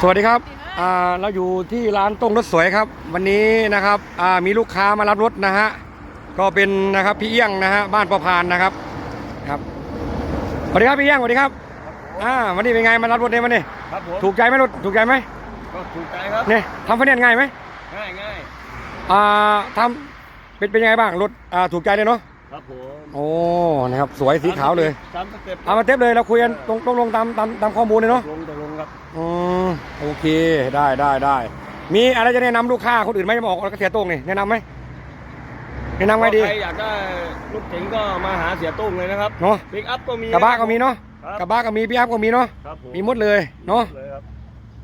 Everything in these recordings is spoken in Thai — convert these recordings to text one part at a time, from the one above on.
สวัสดีครับอ่าเราอยู่ที่ร้านต้งรถสวยครับ วันนี้นะครับอ่ามีลูกค้ามารับรถนะฮะก็เป็นนะครับพี่เอี้ยงนะฮะบ้านประพานนะครับครับสวัสดีครับพี่เอี้ยงสวัสดีครับอ่าวันนี้เป็นไงมารับรถเนี่ยวันนี้ครับผมถูกใจไหมรถถูกใจไหมก็ถูกใจครับเนี่ยทำไฟแนนซ์ง่ายไหมง่ายง่ายอ่าทำเป็นเป็นยังไงบ้างรถอ่าถูกใจเลยเนาะครับผมโอ้นะครับสวยสีขาวเลยตามสเต็ปเอามาเทปเลยเราคุยกันตรงตรงลงตามตามตามข้อมูลเลยเนาะลงตกลงครับ อืมโอเคได้ได้ได้มีอะไรจะแนะนำลูกค้าคนอื่นไหมจะมาออกรถกระเสียโต้งนี่แนะนำไหมแนะนำไงดี ใครอยากได้รถเก๋งก็มาหาเสียตุ้งเลยนะครับเนาะปิกอัพก็มีกระบะก็มีเนาะครับกระบะก็มีพี่อัพก็มีเนาะครับผมมีหมดเลยเนาะเลยครับ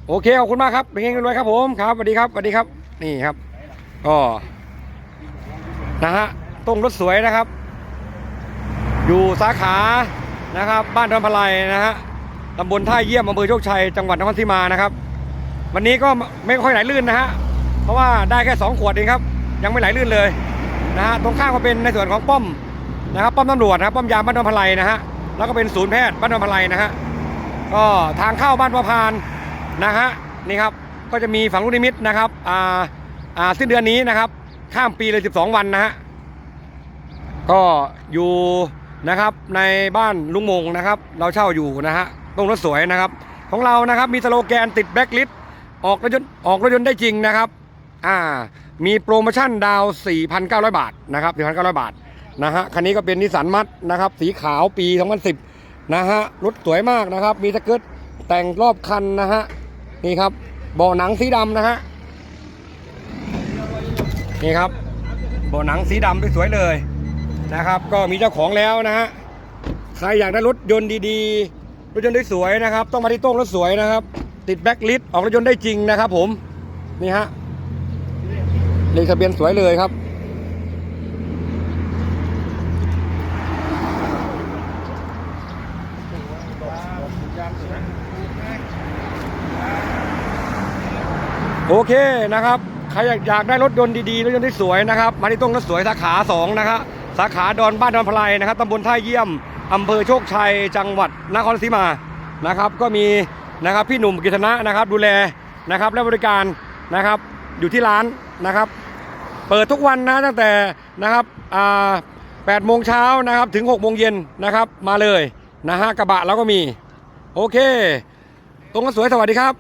โอเคขอบคุณมากครับเป็นเงรวยๆครับผมครับสวัสดีครับสวัสดีครับนี่ครับก็นะฮะตรงรถสวยนะครับ อยู่สาขานะครับ บ้านดอนพลายนะฮะ ตำบลท่าเยี่ยมอำเภอโชคชัยจังหวัดนครศรีมานะครับ วันนี้ก็ไม่ค่อยไหลลื่นนะฮะเพราะว่าได้แค่สองขวดเองครับ ยังไม่ไหลลื่นเลยนะฮะตรงข้างก็เป็นในส่วนของป้อมนะครับป้อมตำรวจนะป้อมยามบ้านนพลายนะฮะแล้วก็เป็นศูนย์แพทย์บ้านนพลายนะฮะก็ทางเข้าบ้านประพานนะฮะนี่ครับก็จะมีฝั่งลูกนิมิตนะครับอ่าอ่าสิ้นเดือนนี้นะครับ ข้ามปีเลย 12 วันนะฮะก็อยู่นะครับในบ้านลุงมงนะครับ เราเช่าอยู่นะฮะ ตรงรถสวยนะครับ ของเรานะครับมีสโลแกนติดแบ็คลิสต์ออกรถยนต์ออกรถยนต์ได้จริงนะครับอ่ามีโปรโมชั่นดาว 4,900 บาทนะครับ4,900 บาทนะฮะคันนี้ก็เป็นนิสสันมัดนะครับสีขาวปี 2010 นะฮะรถสวยมากนะครับ มีสเกิร์ตแต่งรอบคันนะฮะนี่ครับเบาะหนังสีดำนะฮะนี่ครับเบาะหนังสีดำสวยเลยนะครับ ก็มีเจ้าของแล้วนะฮะใครอยากได้รถยนต์ดีๆ รถยนต์ได้สวยนะครับ ต้องมาที่โต้งรถสวยนะครับ ติดแบ็คลิสต์ออกรถยนต์ได้จริงนะครับ ผมนี่ฮะเลขทะเบียนสวยเลยครับโอเคนะครับใครอยากอยากได้รถยนต์ดีๆรถยนต์ที่สวยนะครับ มาที่ต้งรถสวยสาขา2นะครับสาขาดอนบ้านดอนพลายนะครับตำบลท่าเยี่ยม อำเภอโชคชัยจังหวัดนครศรีมานะครับ ก็มีนะครับพี่หนุ่มกิษณะนะครับดูแลนะครับและบริการนะครับอยู่ที่ร้านนะครับ เปิดทุกวันนะตั้งแต่นะครับอ่า8โมงเช้านะครับถึง6โมงเย็นนะครับมาเลยนะฮะกระบะเราก็มี โอเค ตรงรถสวยสวัสดีครับ